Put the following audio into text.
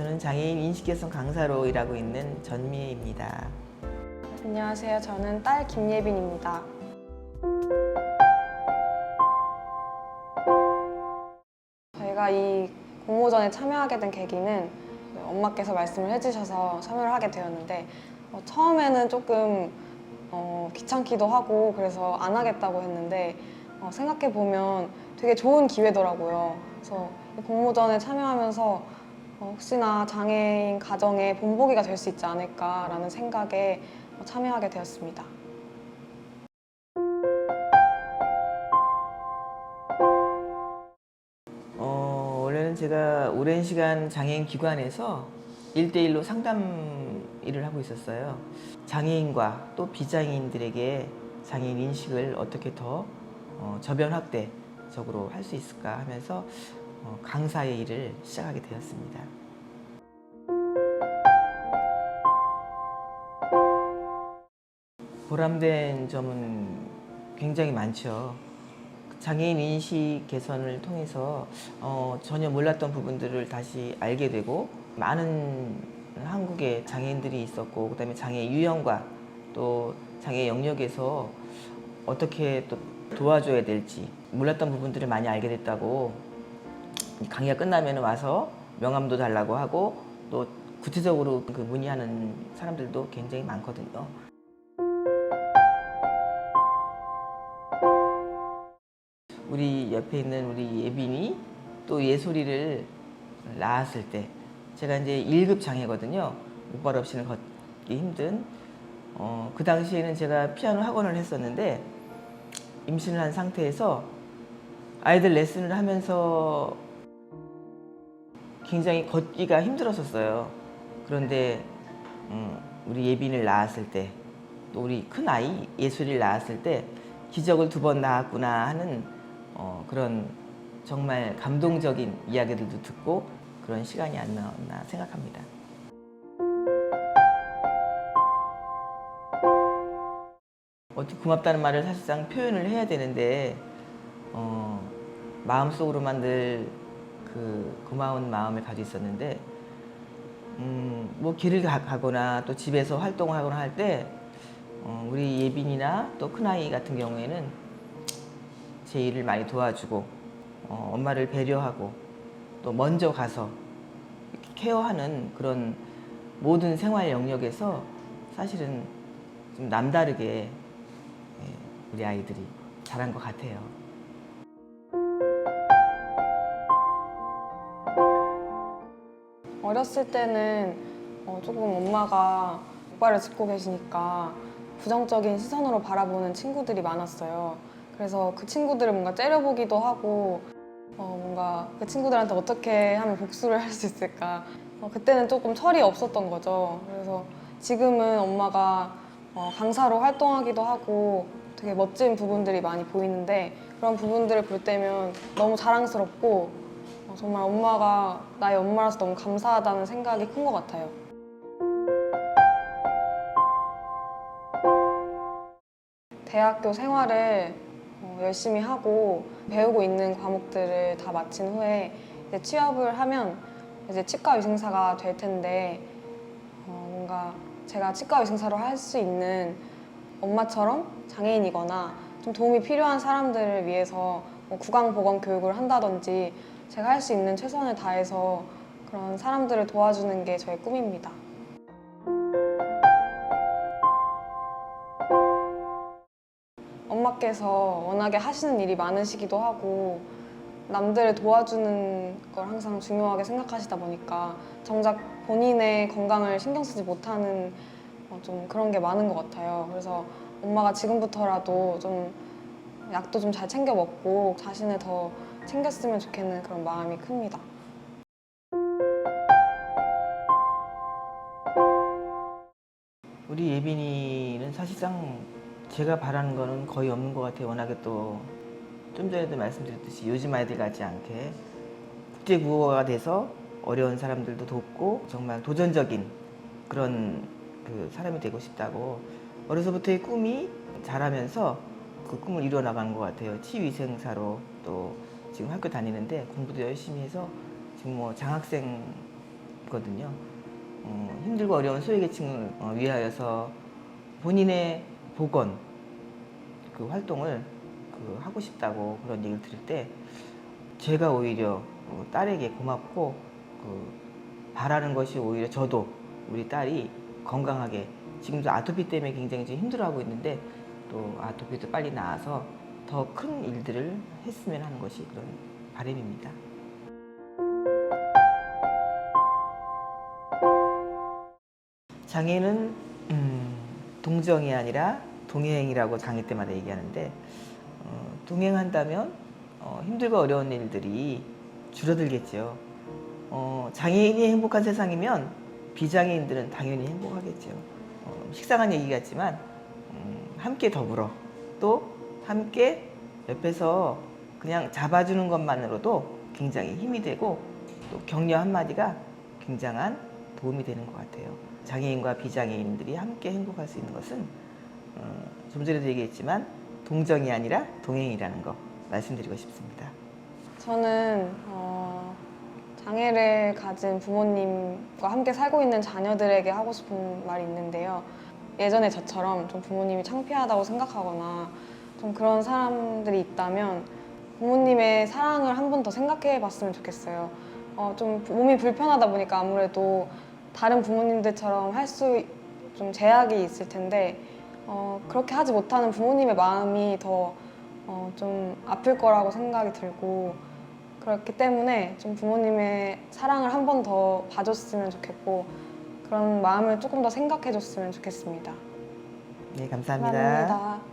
저는 장애인 인식개선 강사로 일하고 있는 전미애입니다. 안녕하세요. 저는 딸 김예빈입니다. 저희가 이 공모전에 참여하게 된 계기는 엄마께서 말씀을 해주셔서 참여를 하게 되었는데 어, 처음에는 조금 어, 귀찮기도 하고 그래서 안 하겠다고 했는데 어, 생각해 보면 되게 좋은 기회더라고요. 그래서 이 공모전에 참여하면서 어, 혹시나 장애인 가정의 본보기가 될 수 있지 않을까라는 생각에 어, 참여하게 되었습니다. 어, 원래는 제가 오랜 시간 장애인 기관에서 일대일로 상담 일을 하고 있었어요. 장애인과 또 비장애인들에게 장애인 인식을 어떻게 더 어, 저변 확대적으로 할 수 있을까 하면서 어, 강사의 일을 시작하게 되었습니다. 보람된 점은 굉장히 많죠. 장애인 인식 개선을 통해서 어, 전혀 몰랐던 부분들을 다시 알게 되고 많은 한국에 장애인들이 있었고 그다음에 장애 유형과 또 장애 영역에서 어떻게 또 도와줘야 될지 몰랐던 부분들을 많이 알게 됐다고 강의가 끝나면 와서 명함도 달라고 하고 또 구체적으로 그 문의하는 사람들도 굉장히 많거든요. 우리 옆에 있는 우리 예빈이 또 예솔이를 낳았을 때 제가 이제 1급 장애거든요. 목발 없이는 걷기 힘든 어, 그 당시에는 제가 피아노 학원을 했었는데 임신을 한 상태에서 아이들 레슨을 하면서 굉장히 걷기가 힘들었었어요. 그런데 음, 우리 예빈을 낳았을 때 또 우리 큰 아이 예술이를 낳았을 때 기적을 두 번 낳았구나 하는 어, 그런 정말 감동적인 이야기들도 듣고 그런 시간이 안 나왔나 생각합니다. 어떻게 고맙다는 말을 사실상 표현을 해야 되는데 어, 마음속으로만 늘 그 고마운 마음을 가지고 있었는데 음, 뭐 길을 가, 가거나 또 집에서 활동을 하거나 할때 어, 우리 예빈이나 또 큰아이 같은 경우에는 제 일을 많이 도와주고 어, 엄마를 배려하고 또 먼저 가서 케어하는 그런 모든 생활 영역에서 사실은 좀 남다르게 예, 우리 아이들이 잘한 것 같아요. 어렸을 때는 어, 조금 엄마가 목발을 짚고 계시니까 부정적인 시선으로 바라보는 친구들이 많았어요. 그래서 그 친구들을 뭔가 째려보기도 하고 어, 뭔가 그 친구들한테 어떻게 하면 복수를 할 수 있을까. 어, 그때는 조금 철이 없었던 거죠. 그래서 지금은 엄마가 어, 강사로 활동하기도 하고 되게 멋진 부분들이 많이 보이는데 그런 부분들을 볼 때면 너무 자랑스럽고 어, 정말 엄마가 나의 엄마라서 너무 감사하다는 생각이 큰 것 같아요. 대학교 생활을 어, 열심히 하고 배우고 있는 과목들을 다 마친 후에 이제 취업을 하면 이제 치과 위생사가 될 텐데 어, 뭔가 제가 치과 위생사로 할 수 있는 엄마처럼 장애인이거나 좀 도움이 필요한 사람들을 위해서 뭐 구강 보건 교육을 한다든지 제가 할 수 있는 최선을 다해서 그런 사람들을 도와주는 게 저의 꿈입니다. 엄마께서 워낙에 하시는 일이 많으시기도 하고 남들을 도와주는 걸 항상 중요하게 생각하시다 보니까 정작 본인의 건강을 신경 쓰지 못하는 어, 좀 그런 게 많은 것 같아요. 그래서 엄마가 지금부터라도 좀 약도 좀 잘 챙겨 먹고 자신을 더 챙겼으면 좋겠는 그런 마음이 큽니다. 우리 예빈이는 사실상 제가 바라는 거는 거의 없는 것 같아요. 워낙에 또 좀 전에도 말씀드렸듯이 요즘 아이들 같지 않게 국제국어가 돼서 어려운 사람들도 돕고 정말 도전적인 그런 그 사람이 되고 싶다고 어려서부터의 꿈이 자라면서 그 꿈을 이루어 나가는 것 같아요. 치위생사로 또 지금 학교 다니는데 공부도 열심히 해서 지금 뭐 장학생 있거든요. 어, 힘들고 어려운 소외계층을 어, 위하여서 본인의 복원 그 활동을 그 하고 싶다고 그런 얘기를 들을 때 제가 오히려 어, 딸에게 고맙고 그 바라는 것이 오히려 저도 우리 딸이 건강하게 지금도 아토피 때문에 굉장히 힘들어하고 있는데 또 아토피도 빨리 나아서 더 큰 일들을 했으면 하는 것이 그런 바람입니다. 장애는 음, 동정이 아니라 동행이라고 장애 때마다 얘기하는데 어, 동행한다면 어, 힘들고 어려운 일들이 줄어들겠죠. 어, 장애인이 행복한 세상이면 비장애인들은 당연히 행복하겠죠. 어, 식상한 얘기 같지만 음, 함께 더불어 또 함께 옆에서 그냥 잡아주는 것만으로도 굉장히 힘이 되고 또 격려 한마디가 굉장한 도움이 되는 것 같아요. 장애인과 비장애인들이 함께 행복할 수 있는 것은 어, 좀 전에도 얘기했지만 동정이 아니라 동행이라는 거 말씀드리고 싶습니다. 저는 어, 장애를 가진 부모님과 함께 살고 있는 자녀들에게 하고 싶은 말이 있는데요. 예전에 저처럼 좀 부모님이 창피하다고 생각하거나 좀 그런 사람들이 있다면 부모님의 사랑을 한 번 더 생각해 봤으면 좋겠어요. 어, 좀 몸이 불편하다 보니까 아무래도 다른 부모님들처럼 할 수 좀 제약이 있을 텐데 어, 그렇게 하지 못하는 부모님의 마음이 더 어, 좀 아플 거라고 생각이 들고 그렇기 때문에 좀 부모님의 사랑을 한 번 더 봐줬으면 좋겠고 그런 마음을 조금 더 생각해 줬으면 좋겠습니다. 네, 감사합니다. 감사합니다.